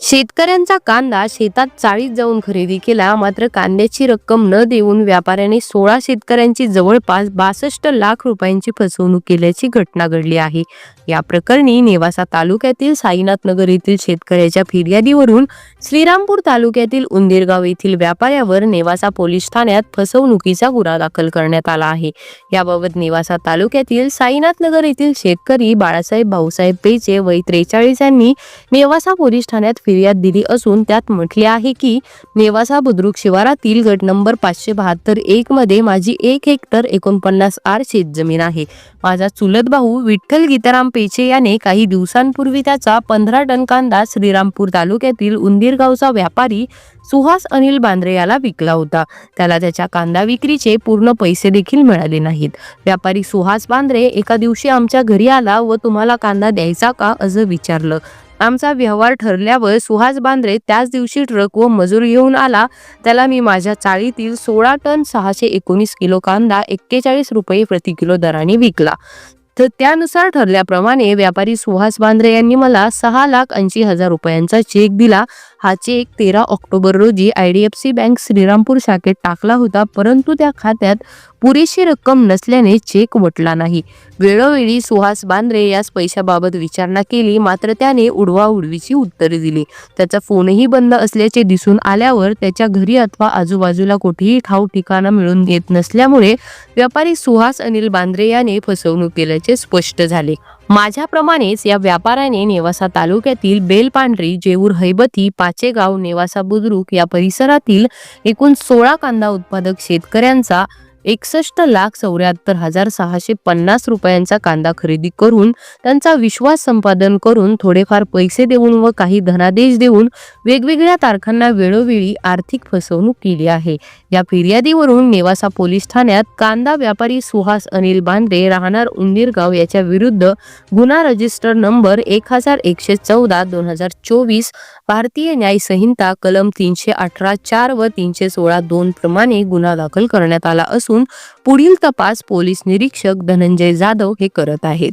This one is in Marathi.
शेतकऱ्यांचा कांदा शेतात चाळीत जाऊन खरेदी केला मात्र कांद्याची रक्कम न देऊन व्यापाऱ्याने सोळा शेतकऱ्यांची जवळपास बासष्ट लाख रुपयांची फसवणूक केल्याची घटना घडली आहे. या प्रकरणी नेवासा तालुक्यातील साईनाथ नगर येथील शेतकऱ्याच्या फिर्यादीवरून श्रीरामपूर तालुक्यातील उंदेरगाव येथील व्यापाऱ्यावर नेवासा पोलीस ठाण्यात फसवणुकीचा गुन्हा दाखल करण्यात आला आहे. याबाबत नेवासा तालुक्यातील साईनाथ नगर येथील शेतकरी बाळासाहेब भाऊसाहेब पेचे वय त्रेचाळीस यांनी नेवासा पोलीस ठाण्यात फिर्याद दिली असून त्यात म्हटले आहे की नेवासा बुद्रुक शिवारातील गट नंबर पाचशे बहात्तर एक मध्ये माझी एक हेक्टर एकोणपन्नास आर शेतजमीन आहे. माझा चुलत भाऊ विठ्ठल गीताराम पेचे याने काही दिवसांपूर्वी त्याचा पंधरा टन कांदा श्रीरामपूर तालुक्यातील उंदीरगावचा व्यापारी सुहास अनिल बांद्रे याला विकला होता. त्याला त्याच्या कांदा विक्रीचे पूर्ण पैसे देखील मिळाले नाहीत. व्यापारी सुहास बांद्रे एका दिवशी आमच्या घरी आला व तुम्हाला कांदा द्यायचा का? असं विचारलं. आमचा व्यवहार ठरल्यावर सुहास बांद्रे त्याच दिवशी ट्रक व मजूर घेऊन आला. त्याला मी माझ्या चाळीतील सोळा टन सहाशे एकोणीस किलो कांदा एक्केचाळीस रुपये प्रति किलो दराने विकला. तर त्यानुसार ठरल्याप्रमाणे व्यापारी सुहास बांद्रे यांनी मला सहा लाख ऐंशी हजार रुपयांचा चेक दिला. हा चेक तेरा ऑक्टोबर रोजी I D F C bank Shrirampur शाखेत टाकला होता परंतु त्या खात्यात पुरेशी रक्कम नसल्याने चेक वटला नाही. वेळोवेळी सुहास बांद्रे यास पैशाबाबत विचारणा केली मात्र त्याने उडवाउडवीची उत्तरे दिली. त्याचा फोनही बंद असल्याचे दिसून आल्यावर त्याच्या घरी अथवा आजूबाजूला कुठेही ठाव ठिकाणा मिळून येत नसल्यामुळे व्यापारी सुहास अनिल बांद्रे याने फसवणूक केल्याचे स्पष्ट झाले. माझ्याप्रमाणेच या व्यापाऱ्याने नेवासा तालुक्यातील बेलपांढरी जेऊर हैबती पाचेगाव नेवासा बुद्रुक या परिसरातील एकूण सोळा कांदा उत्पादक शेतकऱ्यांचा एकसष्ट लाख चौऱ्याहत्तर हजार सहाशे पन्नास रुपयांचा कांदा खरेदी करून त्यांचा विश्वास संपादन करून थोडेफार पैसे देऊन व काही धनादेश देऊन वेगवेगळ्या तारखांना वेळोवेळी आर्थिक फसवणूक केली आहे. या फिर्यादीवरून नेवासा पोलीस ठाण्यात कांदा व्यापारी सुहास अनिल बांद्रे राहणार उंदीरगाव याच्या विरुद्ध गुन्हा रजिस्टर नंबर एक हजार एकशे चौदा दोन हजार चोवीस भारतीय न्याय संहिता कलम तीनशे अठरा चार व तीनशे सोळा दोन प्रमाणे गुन्हा दाखल करण्यात आला असून पुढील तपास पोलीस निरीक्षक धनंजय जाधव हे करत आहेत.